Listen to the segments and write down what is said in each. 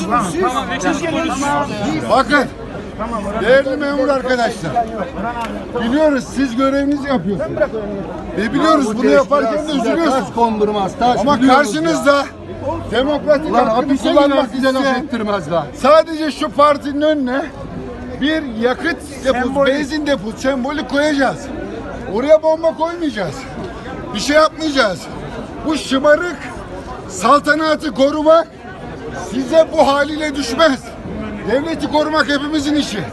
Siz geliyorsunuz siz. Geliyorsunuz. Bakın. Değerli memur arkadaşlar. Biliyoruz siz görevinizi yapıyorsunuz. Ve biliyoruz bunu yaparken de üzülüyorsunuz. kondurmaz. Taş Ama karşınızda demokratik Lan hakkını hapise kullanmak laf isteyen ettirmez lan. sadece şu partinin önüne bir yakıt deposu, benzin deposu sembolü koyacağız. Oraya bomba koymayacağız. Bir şey yapmayacağız. Bu şımarık saltanatı korumak size bu haliyle düşmez. Devleti korumak hepimizin işi.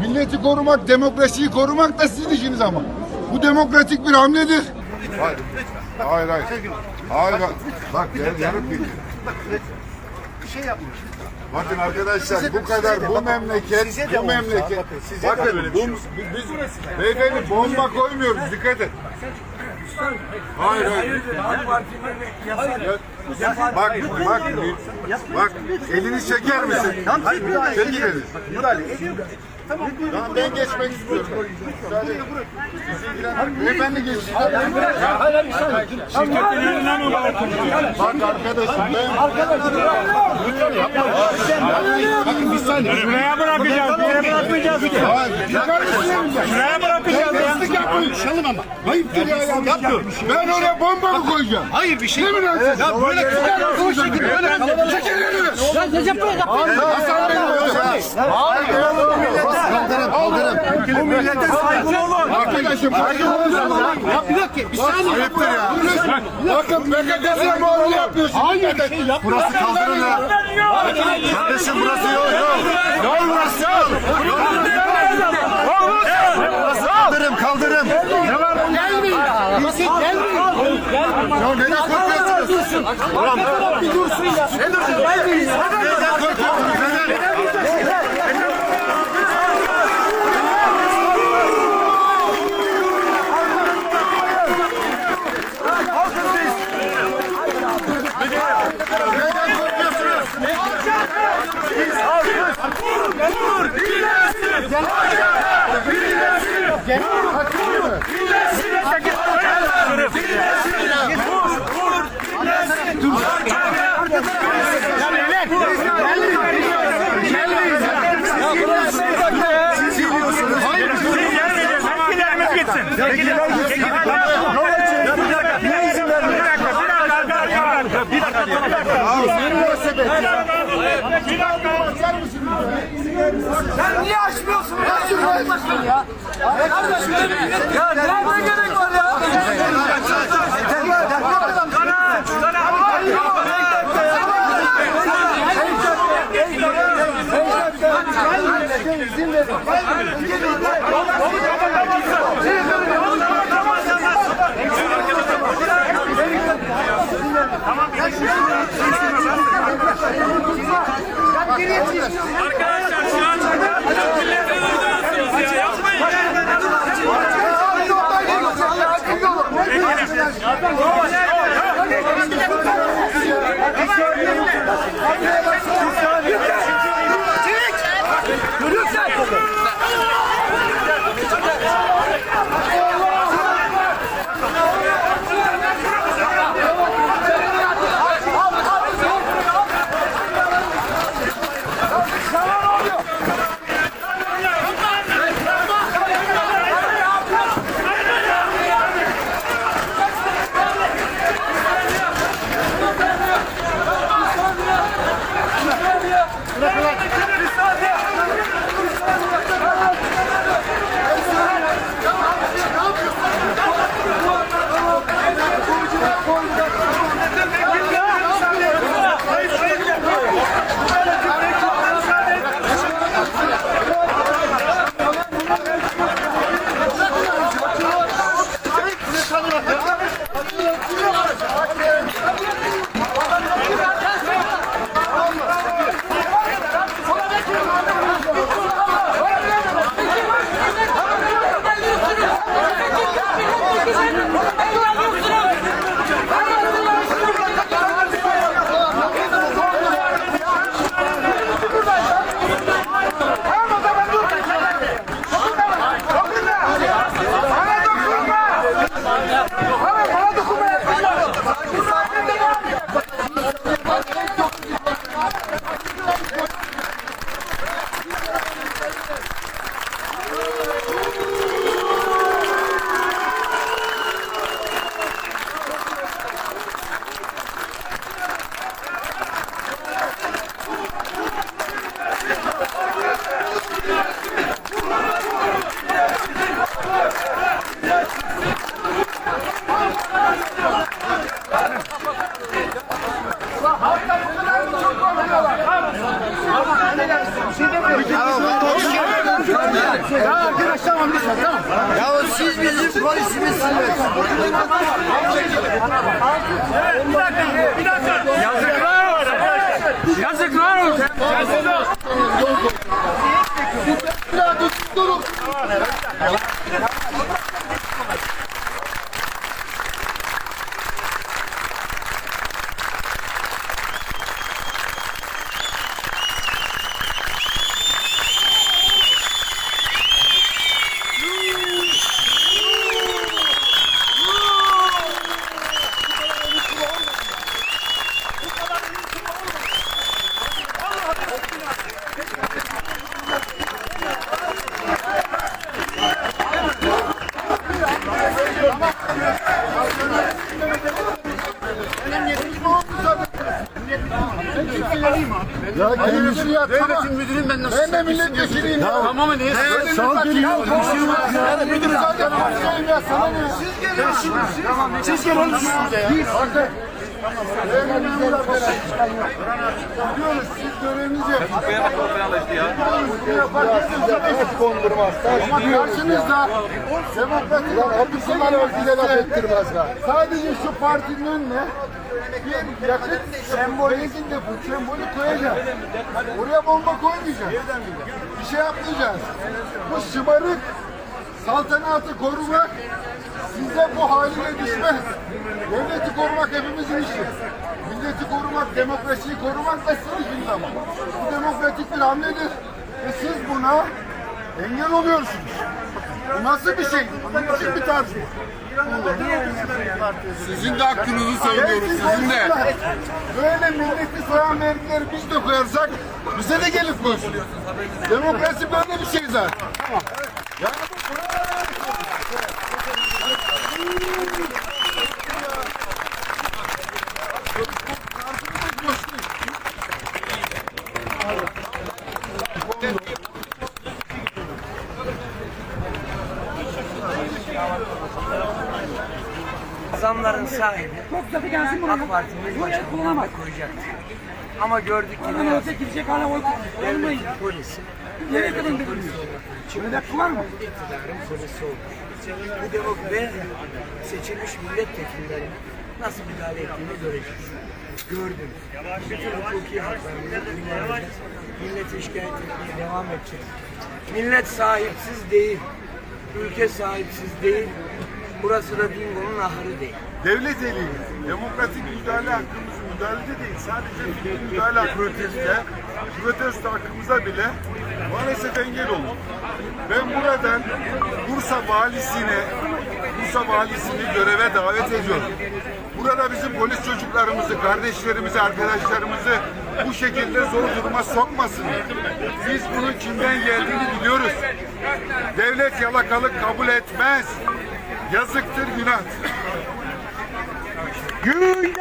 Milleti korumak, demokrasiyi korumak da sizin işiniz ama. Bu demokratik bir hamledir. Hayır, hayır, hayır. Hayır, bak, bak yarı, yarı gidiyor. Bir şey yapmış. Bakın arkadaşlar bu kadar bu memleket bu memleket bakın bu, biz beyefendi bomba koymuyoruz dikkat et. Hayır hayır. Bak bak bak elini çeker misin? Çekil elini. Tamam ben geçmek istiyorum. Müsaade. Edin. Beyefendi geçsin. Bak arkadaşım ben Şuraya bırakacağız, bir yere bırakmayacağız. Ki. Şuraya bırakacağız ya. Pislik yapmayın. Şalım ama. Ayıptır ya. Yapmıyor. Ben oraya bomba mı koyacağım? Hayır bir şey. Ne münasebet? Ya böyle kıyamet o şekilde böyle Çekil elini. Ya Recep Bey Hasan Bey Kaldırın kaldırın. bu millete saygılı olun. Arkadaşım saygı olursanız. Ya bir dakika bir saniye. Ayıptır ya. Bakın PKK'ya bağlı yapıyorsun. Hayır. Burası kaldırın ha. Kardeşim burası yol yol. Yol burası yol. Burası kaldırım kaldırım. Ya neden korkuyorsunuz? Ulan bir dursun ya. Gelmeyin ya. neden korkuyorsunuz? Neden? Neden korkuyorsunuz? Tepkilerimiz gitsin. Tepkilerimiz gitsin. Niye izin Bir dakika, bir dakika, bir dakika, bir dakika. Bir dakika. Sen niye açmıyorsun? Ya ya. Kardeşim ya nerede gerek var ya? ครับ Ya kendisi ya tamam. Müdürüyüm ben nasıl? Ben de milletvekiliyim ya. Tamam mı? Niye? Sanki ya. Yani müdür zaten konuşayım ya sana ne? Siz gelin. Siz gelin siz de ettirmez. Sadece şu partinin önüne bir yakıt sembol, benzin depo sembolü koyacağız. Oraya bomba koymayacağız. Bir şey yapmayacağız. Bu şımarık saltanatı korumak size bu haline düşmez. Devleti korumak hepimizin işi. Milleti korumak, demokrasiyi korumak da sizin işiniz ama. Bu demokratik bir hamledir. Ve siz buna engel oluyorsunuz. Bu nasıl bir şey? Nasıl bir tarz bu? Sizin de hakkınızı savunuyoruz. Sizin de. Böyle milleti soyan vergileri biz de koyarsak bize de gelip koysun. Demokrasi böyle bir şey zaten. Yani bu Zamların sahibi. AK Parti'nin başkanlığına koyacaktı. Ama gördük ki biraz oy devletin polisi, Nereye kadar devletin gidiyor? polisi olduğu için Öyle laf var mı? iktidarın polisi olmuş. Bu demok ve seçilmiş milletvekillerinin nasıl müdahale ettiğini göreceğiz. Gördüm. Bütün hukuki haklarımızı kullanacağız. Milleti şikayet etmeye devam edeceğiz. Millet sahipsiz değil. Ülke sahipsiz değil. Burası da Dingo'nun ahırı değil. Devlet eliyle demokratik müdahale hakkımız müdahalede değil. Sadece fikri müdahale proteste, protesto hakkımıza bile maalesef engel oldu. Ben buradan Bursa valisine, Bursa valisini göreve davet ediyorum. Burada bizim polis çocuklarımızı, kardeşlerimizi, arkadaşlarımızı bu şekilde zor duruma sokmasın. Biz bunun kimden geldiğini biliyoruz. Devlet yalakalık kabul etmez. Yazıktır, günahtır. Gün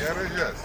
Yarayacağız.